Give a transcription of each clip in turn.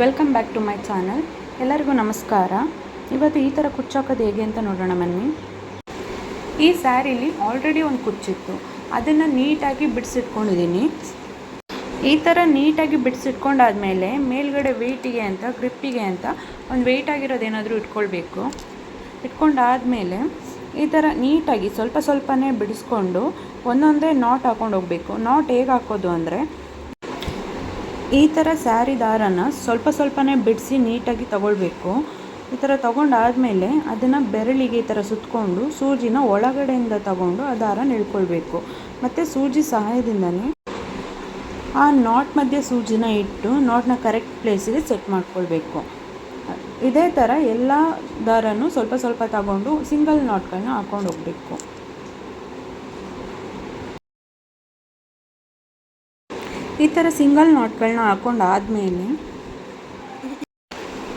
Welcome back to my channel ಎಲ್ಲರಿಗೂ ನಮಸ್ಕಾರ. ಇವತ್ತು ಈ ಥರ ಕುಚ್ಚಾಕೋದು ಹೇಗೆ ಅಂತ ನೋಡೋಣ ಬನ್ನಿ. ಈ ಸ್ಯಾರಿಲಿ ಆಲ್ರೆಡಿ ಒಂದು ಕುಚ್ಚಿತ್ತು. ಅದನ್ನು ನೀಟಾಗಿ ಬಿಡಿಸಿಟ್ಕೊಂಡಿದ್ದೀನಿ ಈ ಥರ ನೀಟಾಗಿ ಬಿಡಿಸಿಟ್ಕೊಂಡಾದ್ಮೇಲೆ ಮೇಲ್ಗಡೆ ವೆಯ್ಟಿಗೆ ಅಂತ ಗ್ರಿಪ್ಪಿಗೆ ಅಂತ ಒಂದು ವೆಯ್ಟ್ ಆಗಿರೋದೇನಾದರೂ ಇಟ್ಕೊಳ್ಬೇಕು. ಇಟ್ಕೊಂಡಾದಮೇಲೆ ಈ ಥರ ನೀಟಾಗಿ ಸ್ವಲ್ಪ ಸ್ವಲ್ಪನೇ ಬಿಡಿಸ್ಕೊಂಡು ಒಂದೊಂದೇ ನಾಟ್ ಹಾಕೊಂಡು ಹೋಗಬೇಕು. ನಾಟ್ ಹೇಗೆ ಹಾಕೋದು ಅಂದರೆ ಈ ಥರ ಸ್ಯಾರಿ ದಾರನ ಸ್ವಲ್ಪ ಸ್ವಲ್ಪನೇ ಬಿಡಿಸಿ ನೀಟಾಗಿ ತಗೊಳ್ಬೇಕು. ಈ ಥರ ತೊಗೊಂಡಾದಮೇಲೆ ಅದನ್ನು ಬೆರಳಿಗೆ ಈ ಥರ ಸುತ್ತಕೊಂಡು ಸೂಜಿನ ಒಳಗಡೆಯಿಂದ ತಗೊಂಡು ಆ ದಾರ ಎಳ್ಕೊಳ್ಬೇಕು ಮತ್ತು ಸೂಜಿ ಸಹಾಯದಿಂದನೇ ಆ ನಾಟ್ ಮಧ್ಯೆ ಸೂಜಿನ ಇಟ್ಟು ನಾಟ್ನ ಕರೆಕ್ಟ್ ಪ್ಲೇಸಿಗೆ ಸೆಟ್ ಮಾಡ್ಕೊಳ್ಬೇಕು. ಇದೇ ಥರ ಎಲ್ಲ ದಾರನೂ ಸ್ವಲ್ಪ ಸ್ವಲ್ಪ ತಗೊಂಡು ಸಿಂಗಲ್ ನಾಟ್ಗಳನ್ನ ಹಾಕ್ಕೊಂಡು ಹೋಗಬೇಕು. ಈ ಥರ ಸಿಂಗಲ್ ನಾಟ್ಗಳನ್ನ ಹಾಕೊಂಡು ಆದಮೇಲೆ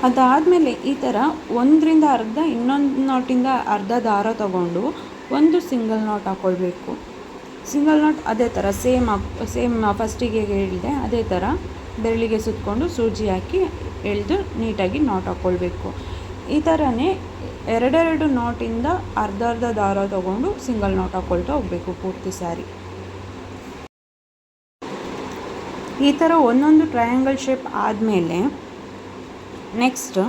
ಅದಾದಮೇಲೆ ಈ ಥರ ಒಂದರಿಂದ ಅರ್ಧ ಇನ್ನೊಂದು ನಾಟಿಂದ ಅರ್ಧ ದಾರ ತಗೊಂಡು ಒಂದು ಸಿಂಗಲ್ ನಾಟ್ ಹಾಕ್ಕೊಳ್ಬೇಕು ಸಿಂಗಲ್ ನಾಟ್ ಅದೇ ಥರ, ಸೇಮ್ ಸೇಮ್ ಫಸ್ಟಿಗೆ ಹೇಳಿದೆ ಅದೇ ಥರ ಬೆರಳಿಗೆ ಸುತ್ತಕೊಂಡು ಸೂಜಿ ಹಾಕಿ ಎಳೆದು ನೀಟಾಗಿ ನಾಟ್ ಹಾಕ್ಕೊಳ್ಬೇಕು ಈ ಥರನೇ ಎರಡೆರಡು ನಾಟಿಂದ ಅರ್ಧ ಅರ್ಧ ದಾರ ತಗೊಂಡು ಸಿಂಗಲ್ ನಾಟ್ ಹಾಕ್ಕೊಳ್ತಾ ಹೋಗಬೇಕು ಪೂರ್ತಿ ಸ್ಯಾರಿ ಈ ಥರ ಒಂದೊಂದು ಟ್ರಯಾಂಗಲ್ ಶೇಪ್ ಆದಮೇಲೆ ನೆಕ್ಸ್ಟ್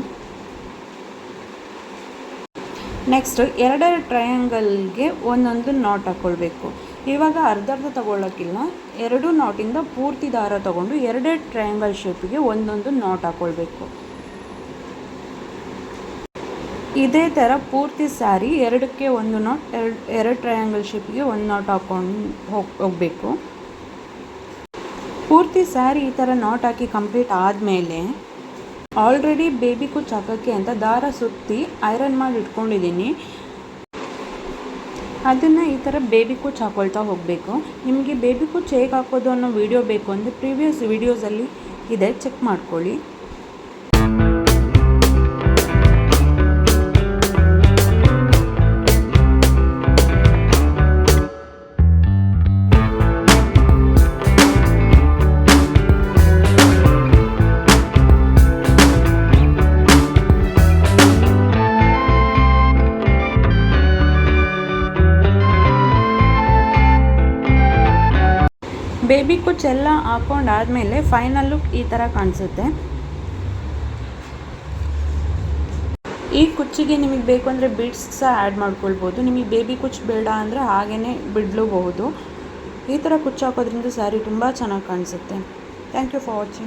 ನೆಕ್ಸ್ಟ್ ಎರಡೆರಡು ಟ್ರಯಾಂಗಲ್ಗೆ ಒಂದೊಂದು ನಾಟ್ ಹಾಕ್ಕೊಳ್ಬೇಕು ಇವಾಗ ಅರ್ಧ ಅರ್ಧ ತಗೊಳ್ಳೋಕ್ಕಿಲ್ಲ ಎರಡು ನಾಟಿಂದ ಪೂರ್ತಿ ದಾರ ತಗೊಂಡು ಎರಡೆರಡು ಟ್ರಯಾಂಗಲ್ ಶೇಪಿಗೆ ಒಂದೊಂದು ನಾಟ್ ಹಾಕ್ಕೊಳ್ಬೇಕು ಇದೇ ಥರ ಪೂರ್ತಿ ಸ್ಯಾರಿ ಎರಡಕ್ಕೆ ಒಂದು ನಾಟ್ ಎರಡು ಎರಡು ಟ್ರಯಾಂಗಲ್ ಶೇಪಿಗೆ ಒಂದು ನಾಟ್ ಹಾಕ್ಕೊಂಡು ಹೋಗಿ, ಹೋಗಬೇಕು. ಪೂರ್ತಿ ಸ್ಯಾರಿ ಈ ಥರ ನಾಟ್ ಹಾಕಿ ಕಂಪ್ಲೀಟ್ ಆದಮೇಲೆ ಆಲ್ರೆಡಿ ಬೇಬಿ ಕುಚ್ ಹಾಕೋಕ್ಕೆ ಅಂತ ದಾರ ಸುತ್ತಿ ಐರನ್ ಮಾಡಿ ಇಟ್ಕೊಂಡಿದ್ದೀನಿ. ಅದನ್ನು ಈ ಥರ ಬೇಬಿ ಕುಚ್ ಹಾಕೊಳ್ತಾ ಹೋಗಬೇಕು. ನಿಮಗೆ ಬೇಬಿ ಕುಚ್ ಹೇಗೆ ಹಾಕೋದು ಅನ್ನೋ ವಿಡಿಯೋ ಬೇಕು ಅಂದರೆ ಪ್ರೀವಿಯಸ್ ವಿಡಿಯೋಸಲ್ಲಿ ಇದೆ. ಚೆಕ್ ಮಾಡ್ಕೊಳ್ಳಿ. ಬೇಬಿ ಕುಚ್ ಎಲ್ಲ ಆದಮೇಲೆ ಫೈನಲ್ ಲುಕ್ ಈ ಥರ ಕಾಣಿಸುತ್ತೆ. ಈ ಕುಚ್ಚಿಗೆ ನಿಮಗೆ ಬೇಕು ಅಂದರೆ ಬಿಡ್ಸ್ ಸಹ ಆ್ಯಡ್ ಮಾಡ್ಕೊಳ್ಬೋದು. ನಿಮಗೆ ಬೇಬಿ ಕುಚ್ ಬೇಡ ಅಂದರೆ ಹಾಗೇ ಬಿಡ್ಲೂಬಹುದು ಈ ಥರ ಕುಚ್ಚು ಹಾಕೋದ್ರಿಂದ ಸ್ಯಾರಿ ತುಂಬ ಚೆನ್ನಾಗಿ ಕಾಣಿಸುತ್ತೆ. Thank you for watching